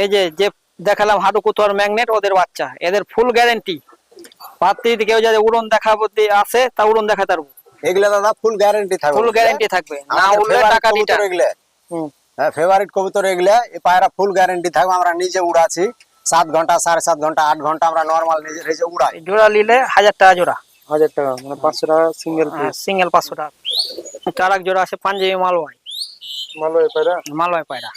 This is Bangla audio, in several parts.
এই যে যে দেখালাম হাঁটু কুতোর ম্যাগনেট ওদের বাচ্চা। এদের ফুল গ্যারেন্টি পাত্রি কেউ যদি উড়ন দেখাবো আসে তা উড়ন দেখাতে পারব। এগুলা দাদা ফুল গ্যারেন্টি থাকবে। ফুল গ্যারেন্টি থাকবে। না উড়লে টাকা দিটা এগুলা। হ্যাঁ ফেভারিট কবুতর এগুলা এই পায়রা ফুল গ্যারেন্টি থাকবে আমরা নিজে উড়াচ্ছি। সাত ঘণ্টা সাড়ে সাত ঘণ্টা আট ঘণ্টা আমরা নর্মাল নিজে নিজে উড়াই। জোড়া নিলে হাজার টাকা জোড়া। হাজার টাকা মানে পাঁচশো টাকা সিঙ্গেল সিঙ্গেল পাঁচশো টাকা। চার এক জোড়া আছে পাঞ্জাবি মালওয়াই। এই পায়রা? মালওয়াই পায়রা।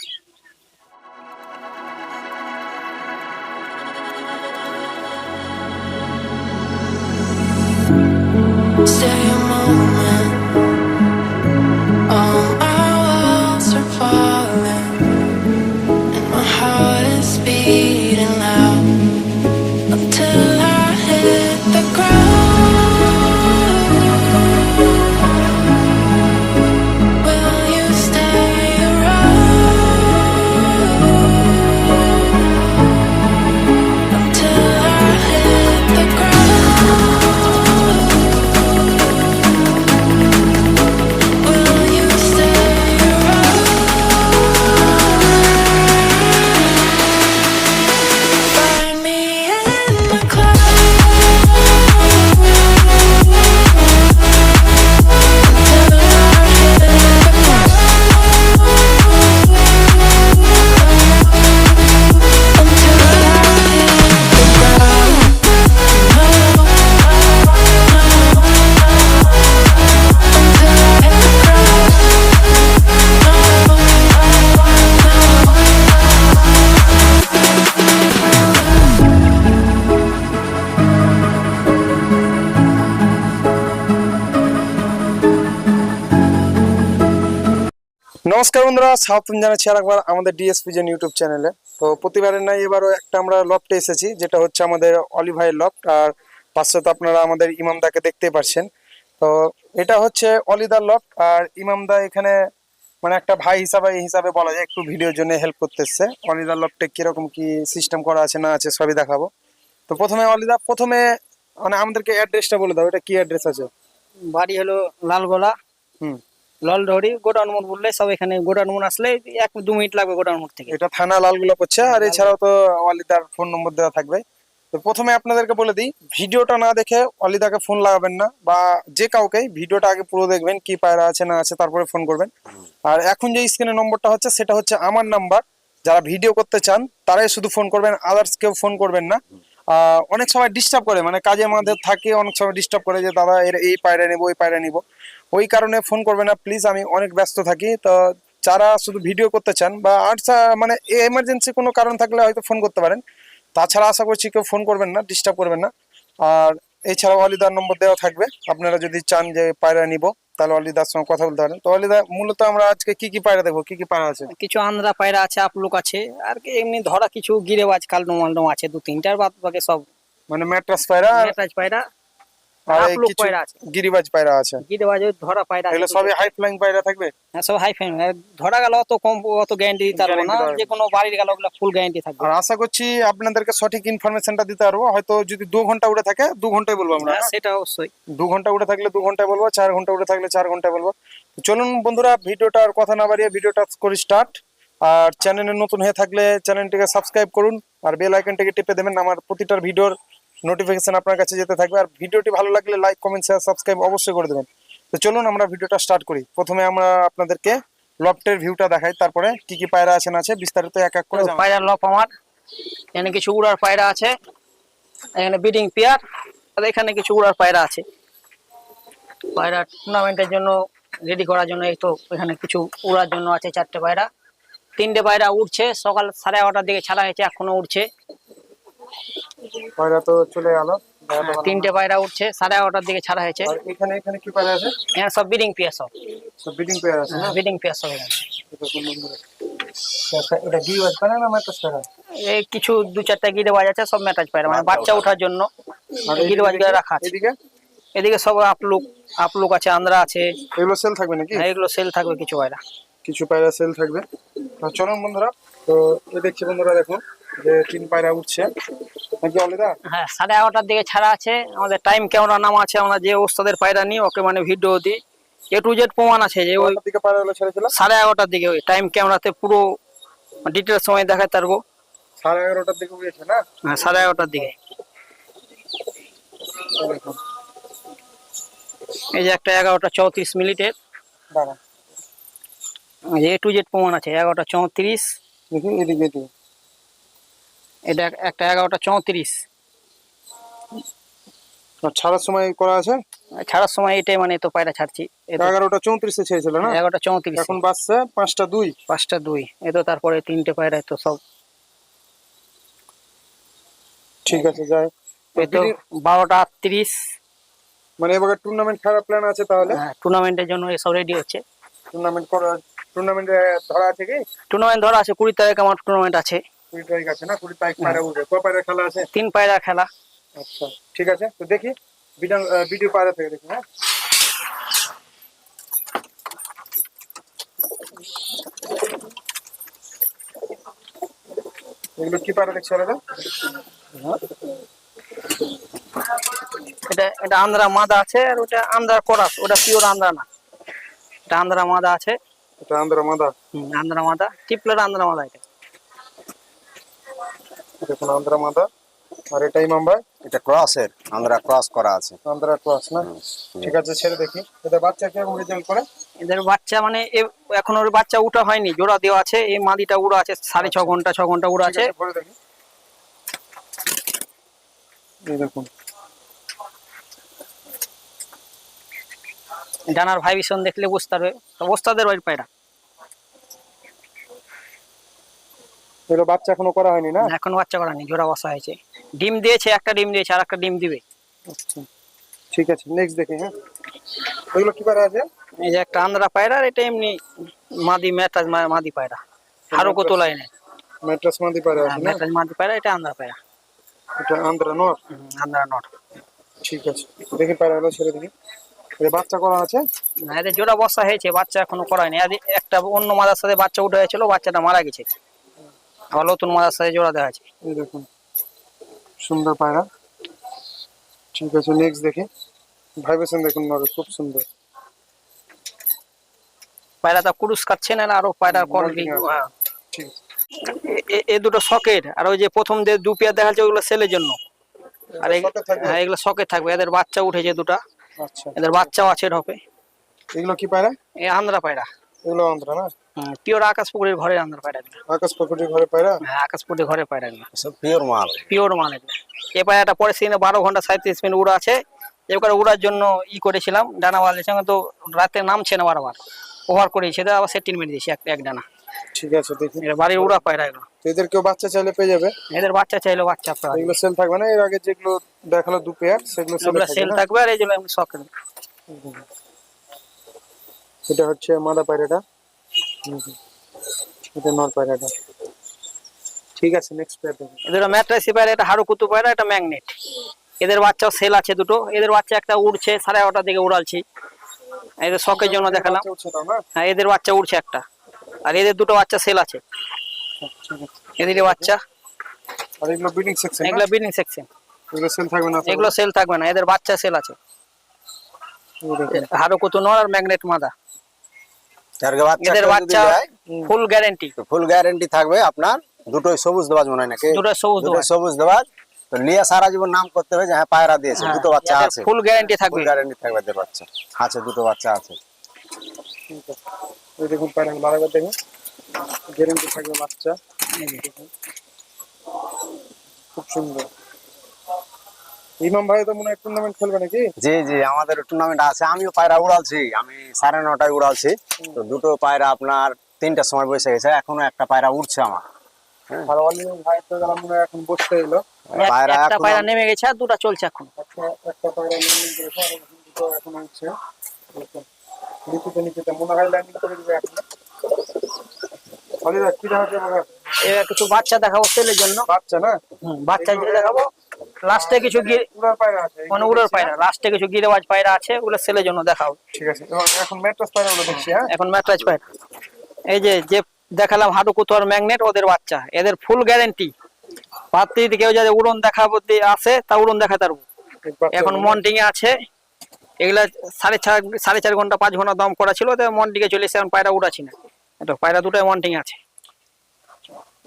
নমস্কার বন্ধুরা স্বাগতম জানাচ্ছি আর একবার আমাদের ডিএসপি জেন ইউটিউব চ্যানেলে তো প্রতিবারের নাই এবারও একটা আমরা লফটে এসেছি যেটা হচ্ছে আমাদের অলিভাই লফট আর পাশে তো আপনারা আমাদের ইমামদাকে দেখতে পারছেন। তো এটা হচ্ছে অলিদার লফট আর ইমামদা এখানে মানে একটা ভাই হিসাবে এই হিসাবে বলা যায় একটু ভিডিওর জন্য হেল্প করতে এসছে অলিদার লফটে কীরকম কি সিস্টেম করা আছে না আছে সবই দেখাবো। তো প্রথমে অলিদা প্রথমে মানে আমাদেরকে অ্যাড্রেসটা বলে দাও এটা কি অ্যাড্রেস আছে? বাড়ি হলো লালগোলা। হুম। ললডহরি গোডাউন মোড় বললে সব এখানে গোডাউন মোড় আসলে এক দু মিনিট লাগবে গোডাউন মোড় থেকে। এটা থানা লালগুলো পড়ছে আর এছাড়াও তো অলিদার ফোন নম্বর দেওয়া থাকবে। তো প্রথমে আপনাদেরকে বলে দিই ভিডিওটা না দেখে অলিদাকে ফোন লাগাবেন না বা যে কাউকে ভিডিওটা আগে পুরো দেখবেন কি পায়রা আছে না আছে তারপরে ফোন করবেন। আর এখন যে স্ক্রিনে নম্বরটা হচ্ছে সেটা হচ্ছে আমার নাম্বার যারা ভিডিও করতে চান তারাই শুধু ফোন করবেন আদার্স কেউ ফোন করবেন না। অনেক সময় ডিস্টার্ব করে মানে কাজের মধ্যে থাকে অনেক সময় ডিস্টার্ব করে যে দাদা এর এই পায়রা নেব ওই পায়রা নিবো। ওই কারণে ফোন করবে না। প্লিজ আমি অনেক ব্যস্ত থাকি। তো যারা শুধু ভিডিও করতে চান বা আর্টস মানে এমার্জেন্সি কোনো কারণ থাকলে হয়তো ফোন করতে পারেন। তাছাড়া আশা করছি কেউ ফোন করবেন না ডিস্টার্ব করবেন না। আর এছাড়াও অলিদার নম্বর দেওয়া থাকবে। আপনারা যদি চান যে পায়রা নিব তাহলে অলিদার সঙ্গে কথা বলতে পারেন। তো অলিদা মূলত আমরা আজকে কি কি পায়রা দেখব? কি কি পায়রা আছে? কিছু আন্দ্রা পায়রা আছে আপলুক আছে আর কি এমনি ধরা কিছু গিরেবাজ কালডো মালডো আছে দু তিনটার বাদ বাকি সব। মানে ম্যাট্রাস পায়রা আর- মেটাজ পায়রা। আর এই কিছু গিরিবাজ পায়রা আছে। গিরেবাজ ধরা পায়রা এগুলো সবই হাই ফ্লাইং পায়রা থাকবে? হ্যাঁ, সব হাই ফাই ধরা গেল অত কম অত গ্যারান্টি দিতে পারব না। যে কোনো বাড়ির গেল ওগুলো ফুল গ্যারান্টি থাকবে। আর আশা করছি আপনাদেরকে সঠিক ইনফরমেশনটা দিতে পারব। হয়তো যদি দু ঘণ্টা উড়ে থাকে দু ঘন্টায় বলব আমরা হ্যাঁ, সেটা অবশ্যই। দু ঘণ্টা থাকলে দু ঘন্টায় বলব চার ঘণ্টা উঠে থাকলে চার ঘন্টায় বলব। চলুন বন্ধুরা ভিডিওটা আর কথা না বাড়িয়ে ভিডিওটা করি স্টার্ট আর চ্যানেলে নতুন হয়ে থাকলে চ্যানেলটিকে সাবস্ক্রাইব করুন। আর বেল আইকনটিকে টিপে দেবেন আমার প্রতিটার ভিডিওর নোটিফিকেশন আপনার কাছে যেতে থাকবে। আর ভিডিওটি ভালো লাগলে লাইক কমেন্ট শেয়ার সাবস্ক্রাইব অবশ্যই করে দেবেন। তো চলুন আমরা ভিডিওটা স্টার্ট করি। প্রথমে আমরা আপনাদেরকে লফটের ভিউটা দেখাই তারপরে কি কি পায়রা আছে না আছে বিস্তারিত এক এক করে পায়রা লপ আমার। এখানে কিছু উড়ার পায়রা আছে এখানে বিডিং পেয়ার আর এখানে কিছু উড়ার পায়রা আছে। পায়রা টুর্নামেন্টের জন্য রেডি করার জন্য এই তো এখানে কিছু উড়ার জন্য আছে চারটে পায়রা। তিনটে পায়রা উড়ছে সকাল সাড়ে এগারোটার দিকে ছাড়া হয়েছে এখনও উড়ছে। পায়রা তো চলে গেল। হ্যাঁ, তিনটে পায়রা উঠছে সাড়ে এগারোটার দিকে ছাড়া হয়েছে। এখানে এখানে কি পায়রা আছে? এখানে সব বিডিং পেয়ার সব। সব বিডিং পেয়ার আছে না? বিডিং পেয়ার সব এখানে। আচ্ছা, এটা পায়রা না ম্যাট্রাস পায়রা? এই কিছু দু চারটা গিরেবাজ আছে সব ম্যাটাজ পায়রা মানে বাচ্চা ওঠার জন্য। গিরেবাজ দিকে- রাখা আছে। এদিকে? এদিকে সব আপলুক আপলুক আছে আন্দ্রা আছে। এগুলো সেল থাকবে নাকি? হ্যাঁ, এগুলো সেল থাকবে কিছু পায়রা। কিছু পায়রা সেল থাকবে। চলুন বন্ধুরা তো এ দেখছি বন্ধুরা দেখুন। যে তিন পায়রা উঠছে। নাকি অলিদা হ্যাঁ সাড়ে এগারোটার দিকে ছাড়া আছে। আমাদের টাইম ক্যামেরা নাম আছে আমরা যে ওস্তাদের পায়রা নিই ওকে মানে ভিডিও দিই। এ টু জেড প্রমাণ আছে যে ওই দিকে সাড়ে এগারোটার দিকে ওই টাইম ক্যামেরাতে পুরো ডিটেলস সময় দেখাতে পারব। সাড়ে এগারোটার দিকে না? হ্যাঁ, সাড়ে এগারোটার দিকে। এই এই যে একটা এগারোটা চৌত্রিশ মিনিটের দাঁড়া। এ টু জেড প্রমাণ আছে এগারোটা চৌত্রিশ। দেখি এদিকে এদিকে। এটা এক- একটা এগারোটা চৌত্রিশ। ছাড়ার সময় করা আছে? ছাড়ার সময় এটাই মানে তো পায়রা ছাড়ছি। এগারোটা চৌত্রিশে ছেড়েছিল না? এগারোটা চৌত্রিশ। এখন বাজছে পাঁচটা দুই। পাঁচটা দুই। এ তো তারপরে তিনটে পায়রা তো সব। ঠিক আছে যাই তো বারোটা আটত্রিশ। মানে এবার টুর্নামেন্ট খেলার প্ল্যান আছে তাহলে? টুর্নামেন্টের জন্য এসব রেডি হচ্ছে। টুর্নামেন্ট করা টুর্নামেন্টে ধরা আছে কি? টুর্নামেন্ট ধরা আছে কুড়ি তারিখ আমার টুর্নামেন্ট আছে। কুড়ি তারিখ আছে না? কুড়ি তারিখ পায়রা উঠবে। ক পায়রা খেলা আছে? তিন পায়রা খেলা। আচ্ছা ঠিক আছে। তো দেখি ভিডিও ভিডিও পায়রা থেকে দেখি হ্যাঁ? এগুলো কি পায়রা দেখছি আলাদা এটা এটা আন্ধ্রা মাদা আছে আর ওটা আন্ধ্রা করাস। ওটা পিওর আন্দ্রা না। এটা আন্ধ্রা মাদা আছে। এটা আন্ধ্রা মাদা। হুম, আন্ধ্রা মাদা। টিপলার আন্ধ্রা মাদা এটা। দেখুন আন্ধ্রা মাদা। আর এটাই মাম্বাই এটা ক্রসের আমরা ক্রস করা আছে। আন্ধ্রা ক্লাস না? ঠিক আছে ছেড়ে দেখি। এটা বাচ্চা কীরকম রেজাল্ট করে? এদের বাচ্চা মানে এ- এখন ওর বাচ্চা উঠা হয়নি জোড়া দেওয়া আছে এই মাদিটা উড়া আছে সাড়ে ছ ঘণ্টা ছ ঘণ্টা উড়া আছে। দেখুন। ডানার ভাইবিশন দেখলে বুঝতে পারবে তো ওস্তাদের বাড়ির পায়রা। এগুলো বাচ্চা এখনও করা হয়নি না? এখন বাচ্চা করা নেই জোড়া বসা হয়েছে। ডিম দিয়েছে একটা ডিম দিয়েছে আর একটা ডিম দিবে। আচ্ছা ঠিক আছে নেক্সট দেখি হ্যাঁ। এগুলো কি পায়রা আছে? এই যে একটা আন্ধ্রা পায়রা এটা এমনি মাদি মেটাজ মাদি পায়রা। আরও কত লাইনে ম্যাট্রাস মাদি পায়রা আছে না? মাদি পায়রা এটা আন্ধ্রা পায়রা। এটা আন্ধ্রা নর? হুম, আন্ধ্রা নট ঠিক আছে দেখি পায়রাগুলো ছেড়ে এটা বাচ্চা করা আছে? না এদের জোড়া বসা হয়েছে বাচ্চা এখনও করা হয়নি। একটা অন্য মাদার সাথে বাচ্চা উঠে হয়েছিল বাচ্চাটা মারা গেছে। আবার নতুন মাদার সাথে জোড়া দেওয়া আছে এই দেখুন সুন্দর পায়রা। ঠিক আছে নেক্সট দেখি। ভাইবেশন দেখুন নর খুব সুন্দর। পায়রাটা কুরুস খাচ্ছে না আরও পায়রার ঠিক আছে। এ দুটো সকেট আর ওই যে প্রথম যে দু পেয়ার দেখা যাচ্ছে ওগুলো সেলের জন্য। আর হ্যাঁ এগুলো সকেট থাকবে। এদের বাচ্চা উঠেছে দুটা। আচ্ছা। এদের বাচ্চাও আছে ঢপে। এগুলো কি পায়রা? এই আন্ধ্রা পায়রা। এগুলো আন্ধ্রা না? পিওর আকাশ পুকুরের ঘরে আন্ধ্রা পায়রা আকাশ প্রকৃতির ঘরে পায়রা? হ্যাঁ আকাশ পুকুরের ঘরে পায়রা সব পিওর মাল। পিওর মানে এই পায়রাটা পরে সিনে বারো ঘণ্টা সাঁত্রিশ মিনিট উড়া আছে। এবার উড়ার জন্য ই করেছিলাম ডানা বালের সঙ্গে তো রাতে নামছে না বারবার। ওভার করেছি সেটা আবার সেটিলমেন্ট দিয়েছি এক এক ডানা। ঠিক আছে দেখি। এটা বাড়ির উড়া পায়রা এগুলো। তো এদের কেউ বাচ্চা চাইলে পেয়ে যাবে? এদের বাচ্চা চাইলেও বাচ্চা আপনারা এগুলো সেল থাকবে না? এর আগে যেগুলো দেখাল দু পেয়ার সেগুলো সেল সেল থাকবে আর এই জন্য এমনি শখ এটা হচ্ছে মাদা পায়রাটা। এটা নর পায়রাটা ঠিক আছে নেক্সট পেয়ার দেখি। এদের পায়রা এটা হাড়ু কুতু পায়রা এটা ম্যাগনেট। এদের বাচ্চাও সেল আছে দুটো। এদের বাচ্চা একটা উড়ছে সাড়ে এগারোটার দিকে উড়ালছি। এদের শখের জন্য দেখালাম। তাও না? হ্যাঁ এদের বাচ্চা উড়ছে একটা। আর এদের দুটো বাচ্চা সেল আছে। এদের বাচ্চা। আর এগুলো বিল্ডিং সেকশন এগুলো বিল্ডিং সেকশন এগুলো সেল থাকবে না এগুলো সেল থাকবে না এদের বাচ্চা সেল আছে। নর আর ম্যাগনেট মাদা। এদের বাচ্চা ফুল গ্যারেন্টি ফুল গ্যারান্টি থাকবে আপনার দুটোই সবুজ দেওয়াজ মনে হয় নাকি? দুটো সবুজ দুটোই সবুজ দেওয়াজ তো লিয়া সারা জীবন নাম করতে হবে যে হ্যাঁ পায়রা দিয়েছে দুটো বাচ্চা আছে। ফুল গ্যারেন্টি থাকবে। ফুল গ্যারান্টি থাকবে বাচ্চা। আছে দুটো বাচ্চা আছে। এই দেখুন পায়রাগুলো আরেকবার দেখুন। গ্যারেন্টি থাকবে বাচ্চা। খুব সুন্দর। ইমাম ভাই তো মনে হয় টুর্নামেন্ট খেলবে নাকি? জি জি আমাদের টুর্নামেন্ট আছে। আমিও পায়রা উড়ালছি। আমি সাড়ে নটায় উড়ালছি। তো দুটো পায়রা আপনার তিনটার সময় বসে গেছে। এখনও একটা পায়রা উঠছে আমার। আর অলিম ভাই তো মনে হয় এখন বসতে এলো। পায়রা একটা পায়রা নেমে গেছে আর দুটো চলছে এখন। একটা একটা পায়রা ল্যান্ডিং করেছে আর দুটো এখন হচ্ছে নিচেতে নিচেতে মনে হয় ল্যান্ডিং করে দিবে এখন। অলিদা কি দেখাচ্ছে এবার কিছু বাচ্চা দেখাবো সেলের জন্য। বাচ্চা না? বাচ্চা দেখাবো। লাস্টে কিছু গিয়ে উড়ার পায়রা আছে মানে উড়োর পায়রা। লাস্টে কিছু গিরেবাজ পায়রা আছে ওগুলো সেলের জন্য দেখাও। ঠিক আছে এখন ম্যাট্রাস পায়রা গুলো দেখছি হ্যাঁ। এখন ম্যাট্রাজ পায়রা। এই যে যে দেখালাম হাঁটু কুতোর ম্যাগনেট ওদের বাচ্চা। এদের ফুল গ্যারেন্টি পাত্রিতে কেউ যদি উড়ন দেখাবো আসে তা উড়ন দেখাতে পারব। এখন মন্টিং এ আছে। এগুলা সাড়ে চার সাড়ে চার ঘণ্টা পাঁচ ঘণ্টা দম করা ছিল তো মন্টিংয়ে চলে এসে এখন পায়রা উড়াচ্ছি না। এটা পায়রা দুটোই মন্টিং আছে।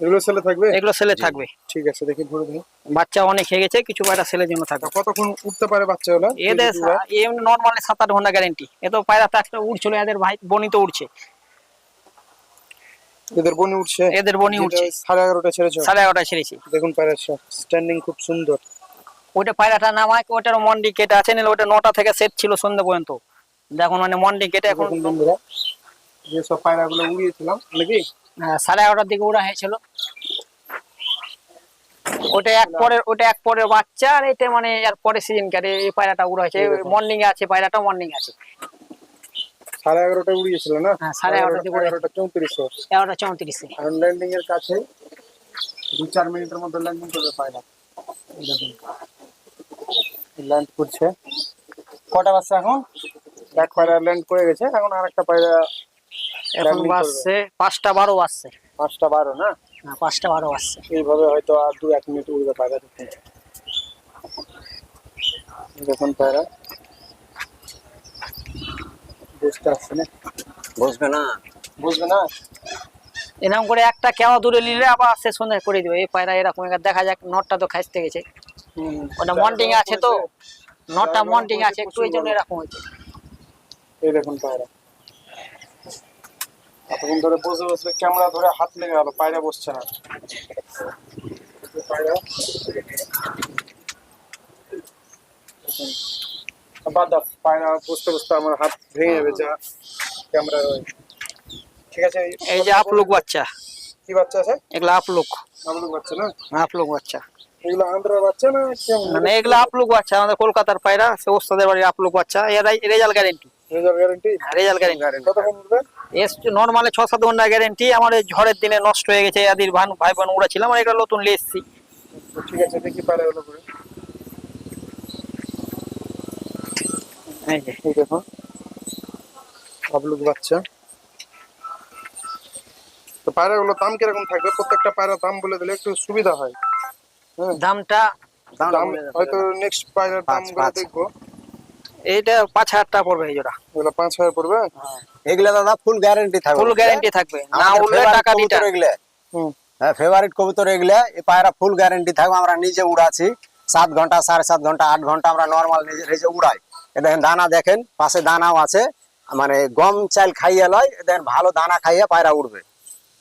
এগুলো থাকবে? এগুলো সেলে থাকবে। ঠিক আছে দেখি ভরে দেখি বাচ্চা অনেক হয়ে গেছে কিছু পায়রা সেলের জন্য থাকবে। কতক্ষণ উঠতে পারে বাচ্চাগুলো এদের এমনি নর্মালি সাত আট ঘণ্টা গ্যারেন্টি পায়রা উঠছিল এদের ভাই বনি তো উঠছে। এদের বনি উঠছে? এদের বনি উঠছে। সাড়ে এগারোটা ছেড়েছ? সাড়ে এগারোটায় ছেড়েছি। দেখুন পায়রা স্ট্যান্ডিং খুব সুন্দর। ওইটা পায়রাটা নামায় ওটার মন্ডি কেটে আছে নিলে ওটা নটা থেকে সেট ছিল সন্ধ্যে পর্যন্ত। দেখুন মানে মন্ডি কেটে এখন বন্ধুরা। যেসব পায়রাগুলো উড়িয়েছিলাম নাকি? হ্যাঁ, সাড়ে এগারোটার দিকে ওরা হয়েছিল। ওটা এক পরে ওটা এক পরের বাচ্চা আর এটা মানে এর পরে সিজন কাটে এই পায়রাটা উড়া হয়েছে। মর্নিং এ আছে পায়রাটা মর্নিং আছে। সাড়ে এগারোটা উড়িয়েছিল না? হ্যাঁ, সাড়ে এগারোটা দিকে এগারোটা চৌত্রিশশো এগারোটা চৌত্রিশে। আর ল্যান্ডিং এর কাছে দু চার মিনিটের মধ্যে ল্যান্ডিং করবে পায়রা। ল্যান্ড করছে। কটা বাচ্চা এখন? এক পায়রা ল্যান্ড করে গেছে এখন আর একটা পায়রা এখন করবে। পাঁচটা বারো বাসছে পাঁচটা বারো না? হ্যাঁ, পাঁচটা বারো বাসছে এইভাবে হয়তো আর দু এক মিনিট উড়বে পায়রা দেখুন দেখুন পায়রা। বুঝতে আসছে না। বুঝবে না। বুঝবে না? এরকম করে একটা কেওয়া দূরে নিলে আবার সে সন্ধ্যা করে দিবে। এই পায়রা এরকম এবার দেখা যাক নটটা তো খাইতে গেছে। হুম। ওটা মন্টিং আছে তো। নটটা মন্টিং আছে একটু এই জন্য এরকম হয়েছে। এই দেখুন পায়রা। এতক্ষণ ধরে বসে বসে ক্যামেরা ধরে হাত লেগে গেল পায়রা বসছে না। পায়রা বাদ দাও, পায়রা বসতে বসতে আমার হাত ভেঙে যাবে যা ক্যামেরা ঠিক আছে এই যে আপলুক বাচ্চা। কি বাচ্চা আছে? এগুলো আপলুক। বাচ্চা না? আপলুক বাচ্চা। এগুলো বাচ্চা না মানে এগুলো আপলুক বাচ্চা আমাদের কলকাতার পায়রা সে ওস্তাদের বাড়ির আপলুক বাচ্চা। এরাই result guarantee result guarantee result guarantee কতক্ষণ উঠবে এস নর্মালি ছ সাত ঘণ্টা গ্যারেন্টি আমার ঝড়ের দিনে নষ্ট হয়ে গেছে আদির ভান ভাই বোন উড়েছিলাম আর এটা নতুন নিয়ে এসেছি। ঠিক আছে দেখি পায়রা গুলো করে এই দেখো। আবলুক বাচ্চা। তো পায়রাগুলোর দাম কীরকম থাকবে? প্রত্যেকটা পায়রার দাম বলে দিলে একটু সুবিধা হয়। হ্যাঁ। দামটা দাম হয়তো নেক্সট পায়রার দাম দেখব। এইটা পাঁচ হাজার টাকা পড়বে এই জোড়া। এগুলো পাঁচ হাজার পড়বে? এগুলা দাদা ফুল গ্যারেন্টি থাকবে। ফুল গ্যারেন্টি থাকবে। না উঠলে টাকা দিতে কবুতর এগুলা। হ্যাঁ ফেভারিট কবুতর এগুলা। এই পায়রা ফুল গ্যারেন্টি থাকবে আমরা নিজে উড়াচ্ছি। সাত ঘণ্টা সাড়ে সাত ঘণ্টা আট ঘণ্টা আমরা নর্মাল নিজে নিজে উড়াই। এ দেখেন দানা দেখেন পাশে দানাও আছে। মানে গম চাল খাইয়ে লয় দেখেন ভালো দানা খাইয়ে পায়রা উঠবে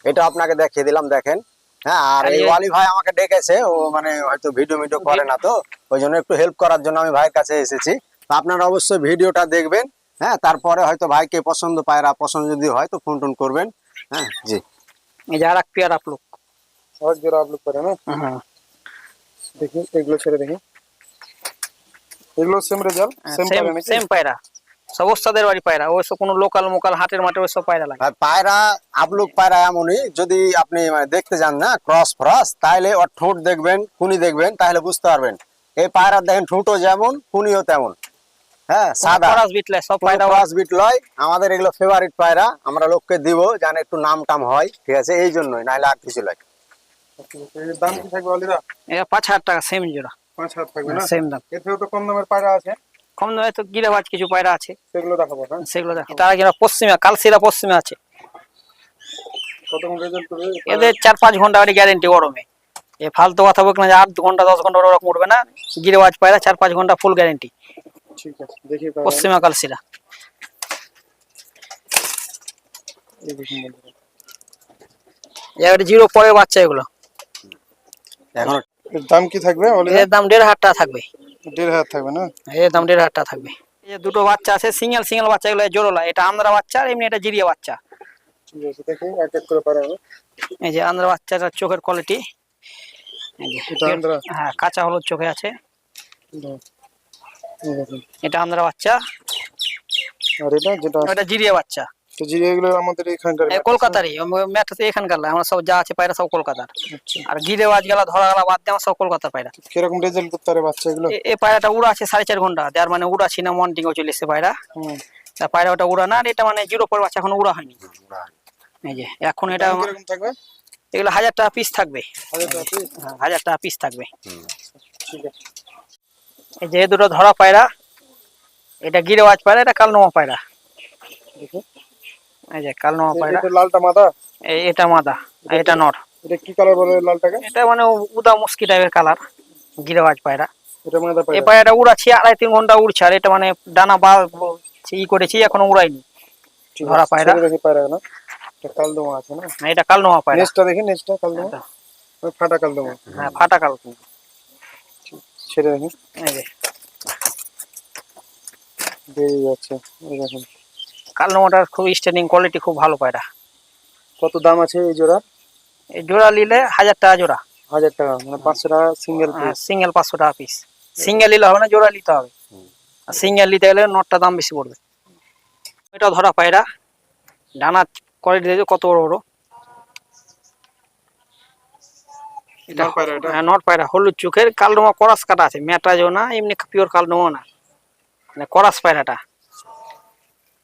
এটা আপনাকে দেখিয়ে দিলাম দেখেন। হ্যাঁ আর এই- ওয়ালি ভাই আমাকে ডেকেছে ও মানে হয়তো ভিডিও ভিডিও করে না তো। ওই জন্য একটু হেল্প করার জন্য আমি ভাইয়ের কাছে এসেছি। তো আপনারা অবশ্যই ভিডিওটা দেখবেন হ্যাঁ তারপরে হয়তো ভাইকে পছন্দ পায়রা পছন্দ যদি হয় তো ফোন টোন করবেন হ্যাঁ জি। এই যে আর এক পেয়ার আপলুক আর জোড়া আবলুক করে না? হ্যাঁ দেখি এগুলো ছেড়ে দেখি। এগুলো সেম রেজাল্ট সেম সেম পায়রা নাকি? সেম পায়রা। সব ওস্তাদের বাড়ি পায়রা। ওইসব কোনো লোকাল মোকাল হাটের মাঠে ওইসব পায়রা লাগে। পায়রা আপলুক পায়রা এমনই যদি আপনি মানে দেখতে যান না ক্রস ফ্রস তাহলে ওর ঠোঁট দেখবেন কুনি দেখবেন তাহলে বুঝতে পারবেন। এই পায়রা দেখেন ঠোঁটও যেমন কুনিও তেমন। হ্যাঁ সাদা। সব পায়রা ক্রস বিট লয়। আমাদের এগুলো ফেভারিট পায়রা আমরা লোককে দিব যেন একটু নাম টাম হয় ঠিক আছে? এই জন্যই নাহলে আর কিছু লয় দাম কি থাকবে অলিরা এটা পাঁচ হাজার টাকা সেম জোড়া। পাঁচ হাজার থাকবে না? সেম দাম। থেকেও তো কম দামের পায়রা আছে। কম দামে তো গিরাবাজ কিছু পায়রা আছে। সেগুলো দেখাবো হ্যাঁ? সেগুলো দেখো তারা পশ্চিমে কালসিরা পশ্চিমে আছে। এদের চার পাঁচ ঘণ্টা গ্যারেন্টি গরমে। এ ফালতু কথা বলক না আট ঘণ্টা দশ ঘণ্টা ওরকম উঠবে না। গিরেবাজ পায়রা চার পাঁচ ঘণ্টা ফুল গ্যারেন্টি ঠিক আছে দেখি পশ্চিমা কালসিরা এই দেখুন বন্ধুরা। জিরো পরের বাচ্চা এগুলো। এখন এর দাম কি থাকবে এর দাম দেড় হাজার টাকা থাকবে। দেড় হাজার থাকবে না? এর দাম দেড় হাজার টাকা থাকবে। এই দুটো বাচ্চা আছে সিঙ্গেল সিঙ্গেল বাচ্চা এগুলো জোড়লা এটা আন্দ্রা বাচ্চা আর এমনি এটা জিরিয়া বাচ্চা। দেখি এক এক করে পায়রা এই যে আন্দ্রা বাচ্চাটার চোখের কোয়ালিটি হ্যাঁ কাঁচা হলুদ চোখে আছে। এটা আন্দ্রা বাচ্চা। আর এটা যেটা ওটা জিরিয়া বাচ্চা। তো জি এগুলো আমাদের এখানকার কলকাতারই ম্যাটাতে এখানকার আমরা সব যা আছে পায়রা সব কলকাতার। আর আর গিরেবাজ গেলা ধরা গেলা বাদ দিয়ে সব কলকাতার পায়রা। কীরকম রেজাল্ট করতে পারে বাচ্চা এগুলো এই পায়রাটা উড়া আছে সাড়ে চার ঘণ্টা যার মানে উড়াছি না মন্টিং ও চলে এসছে পায়রা। পায়রা ওটা উড়া না এটা মানে জিরো পর বাচ্চা এখন উড়া হয়নি। এই যে এখন এটা দাম কীরকম থাকবে? এগুলো হাজার টাকা পিস থাকবে। হাজার টাকা piece? হ্যাঁ, হাজার টাকা পিস থাকবে। ঠিক আছে। এই যে দুটো ধরা পায়রা এটা গিরেবাজ পায়রা এটা কালনোমা পায়রা। এই যে কালনোমা পায়রা। এটা লালটা মাথা এই এটা মাদা এটা নর। এটা কি কালার বলে লালটাকে? এটা মানে উদা মুস্কি টাইপের কালার গিরেবাজ পায়রা। এটা মাদা পায়রা। এই পায়রাটা উড়াচ্ছি আড়াই তিন ঘণ্টা উড়ছে আর এটা মানে ডানা বা ই করেছি এখনও উড়াইনি। ধরা পায়রা। পায়রা না এটা কালদমা আছে না? এটা কাল নোয়া পায়রা। নেক্সটটা দেখি নেক্সটটা কালদমা। ওই ফাটা কালদমা হ্যাঁ ফাটা কাল ছেড়ে এই বেরিয়ে যাচ্ছে দেখুন। কাল নোয়াটার খুব স্ট্যান্ডিং কোয়ালিটি খুব ভালো পায়রা। কত দাম আছে এই জোড়া? এই জোড়া নিলে হাজার টাকা জোড়া। হাজার টাকা মানে পাঁচশো টাকা সিঙ্গেল সিঙ্গেল পাঁচশো টাকা পিস সিঙ্গেল নিলে হবে না জোড়া নিতে হবে। সিঙ্গেল নিতে গেলে নটটা দাম বেশি পড়বে। এটা ধরা পায়রা। ডানা কোয়ালিটি দেখো কত বড় বড়? এটা? হ্যাঁ নট পায়রা হলুদ চোখের কালডোমা করাস কাটা আছে মেটাজও না এমনি পিওর কালডোমা না। মানে করাস পায়রাটা।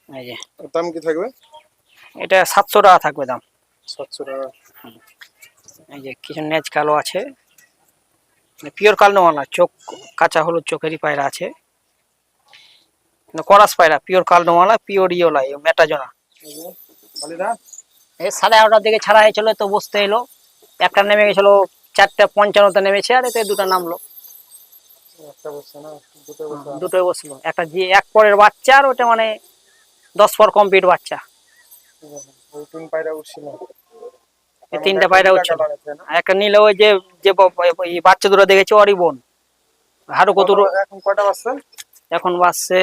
এই যে। দাম কি থাকবে? এটা সাতশো টাকা থাকবে দাম। সাতশো টাকা। এই যে কিছু নেজ কালো আছে। পিওর কালো না চোখ কাঁচা হলুদ চোখেরই পায়রা আছে। মানে করাস পায়রা পিওর কালো মালা পিওর ইয়োলা মেটাজোনা এই সাড়ে এগারোটার দিকে ছাড়া হয়েছিল তো বসতে এলো। একটা নেমে গেছিল চারটা পঞ্চান্নতে নেমেছে আর এতে দুটো নামলো। দুটোই বসল। একটা যে এক পরের বাচ্চা আর ওটা মানে দশ পর কমপ্লিট বাচ্চা। পায়রা উঠছিল। তিনটা পায়রা উঠছে কালার আছে না? আর একটা নিলে ওই যে যে বাচ্চা দুটো দেখেছে? ওরই বোন। কতুর এখন কয়টা বাজছে? এখন বাসছে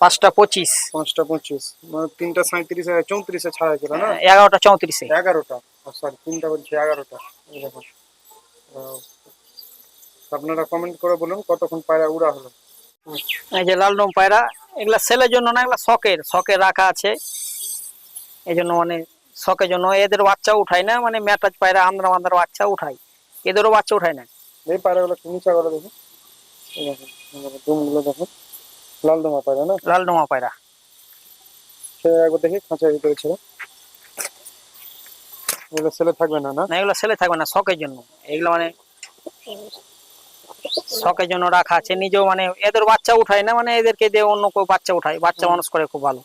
পাঁচটা পঁচিশ। পাঁচটা পঁচিশ। মানে তিনটা সাঁত্রিশে চৌত্রিশে ছাড়া ছিল না? এগারোটা চৌত্রিশে। এগারোটা। সরি তিনটা বলছি এগারোটা। দেখুন আপনারা কমেন্ট করে বলুন কতক্ষণ পায়রা উড়া হলো। এই যে লাল রং পায়রা এগুলা সেলের জন্য না এগুলা শখের শখের রাখা আছে। এই জন্য মানে শখের জন্য এদের বাচ্চা উঠাই না মানে মেটাজ পায়রা আমরা আমাদের বাচ্চা উঠাই এদেরও বাচ্চা উঠাই না। এই পায়রাগুলো নিচা করে দেখুন। এই দেখুন এই দেখুন, দুমগুলো দেখুন। লাল দমা পায়রা না? লাল ডোমা পায়রা। সে একবার দেখি খাঁচার ভিতরে ছিল এগুলো ছেলে থাকবে না না? এগুলো সেলে থাকবে না শখের জন্য। এগুলো মানে শখের জন্য রাখা আছে। নিজেও মানে এদের বাচ্চা উঠাই না মানে এদেরকে দিয়ে অন্য কেউ বাচ্চা উঠায়। বাচ্চা মানুষ করে খুব ভালো।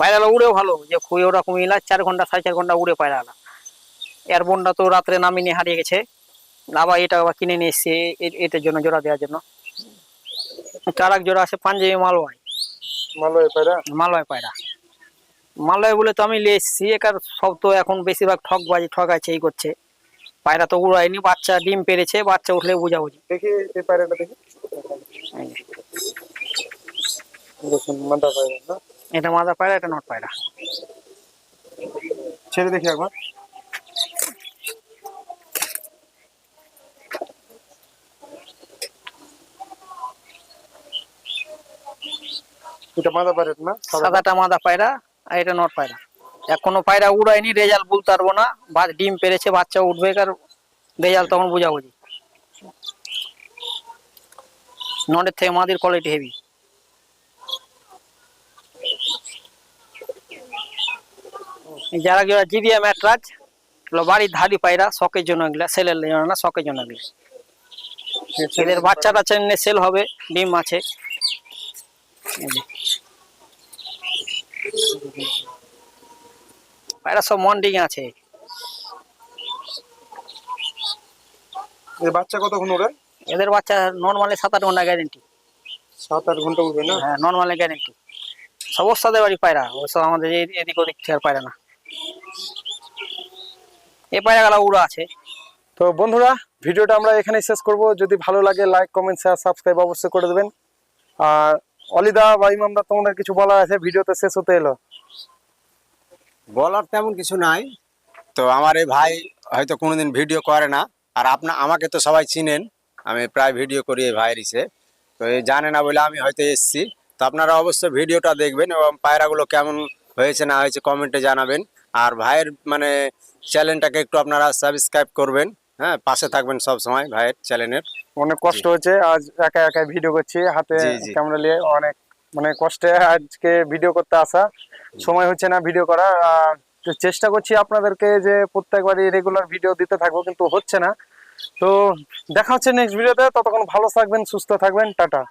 পায়রালা উড়েও ভালো যে খুঁয়ে ওরকম ইলা চার ঘণ্টা সাড়ে চার ঘণ্টা উড়ে পায়রালা এর বোনটা তো রাত্রে নামিয়ে নিয়ে হারিয়ে গেছে। আবার এটা আবার কিনে নিয়ে এসছে এটার জন্য জোড়া দেওয়ার জন্য। চার এক জোড়া আছে পাঞ্জাবি মালওয়াই। ভালো পায়রা? মালয় পায়রা। মালয় বলে তো আমি এসেছি একার সব তো এখন বেশিরভাগ ঠকবাজি ঠকাচ্ছে এই করছে। পায়রা তো উড়ায়নি বাচ্চা ডিম পেরেছে বাচ্চা উঠলে বুঝাবুঝি। দেখি এই পায়রাটা দেখি। মাদা পায়রা না এটা মাদা পায়রা এটা নট পায়রা। ছেড়ে দেখি একবার। এটা মাদা পায়রা না? সাদাটা মাদা পায়রা। আর এটা নট পায়রা। এখনও পায়রা উড়ায়নি, রেজাল্ট বলতে পারব না। বা ডিম পেরেছে, বাচ্চা উঠবে আর রেজাল্ট তখন বুঝাবুঝি। নটের থেকে মাদির কোয়ালিটি হেভি যারা যারা জিবিয়া ম্যাটরাজ বাড়ির ধারি পায়রা, শখের জন্য এগুলা সেলের জন্য না, শখের জন্য এগুলো। এদের বাচ্চা টাচ্চা সেল হবে, ডিম আছে। পায়রা সব মন্ডিং আছে। এই বাচ্চা কতক্ষণ ওড়ে এদের বাচ্চা নর্মালি সাত আট ঘণ্টা গ্যারেন্টি সাত আট ঘণ্টা উঠবে না? হ্যাঁ নর্মালি গ্যারেন্টি সব ওস্তাদের বাড়ি পায়রা ওসব আমাদের এদিক ওদিক আর পায়রা না। এই পায়রা গালা উড়া আছে। তো বন্ধুরা ভিডিওটা আমরা এখানে শেষ করব। যদি ভালো লাগে লাইক কমেন্ট শেয়ার সাবস্ক্রাইব অবশ্যই করে দেবেন। আর অলিদা বা ইমামদা তোমাদের কিছু বলার আছে? ভিডিওতে শেষ হতে এলো। বলার তেমন কিছু নাই। তো আমার এই ভাই হয়তো কোনোদিন ভিডিও করে না। আর আপনা আমাকে তো সবাই চিনেন। আমি প্রায় ভিডিও করি এই ভাইয়ের ইসে। তো এই জানে না বলে আমি হয়তো এসেছি। তো আপনারা অবশ্যই ভিডিওটা দেখবেন এবং পায়রাগুলো কেমন হয়েছে, না হয়েছে কমেন্টে জানাবেন। আর ভাইয়ের মানে চ্যানেলটাকে একটু আপনারা সাবস্ক্রাইব করবেন। হ্যাঁ পাশে থাকবেন সব সময় ভাইয়ের চ্যানেলের। অনেক কষ্ট হচ্ছে আজ একা একা ভিডিও করছি হাতে। ক্যামেরা নিয়ে অনেক মানে কষ্টে আজকে ভিডিও করতে আসা। সময় হচ্ছে না ভিডিও করা আর চেষ্টা করছি আপনাদেরকে যে প্রত্যেকবারই রেগুলার ভিডিও দিতে থাকব কিন্তু হচ্ছে না। তো দেখা হচ্ছে নেক্সট ভিডিওতে ততক্ষণ ভালো থাকবেন সুস্থ থাকবেন। টাটা।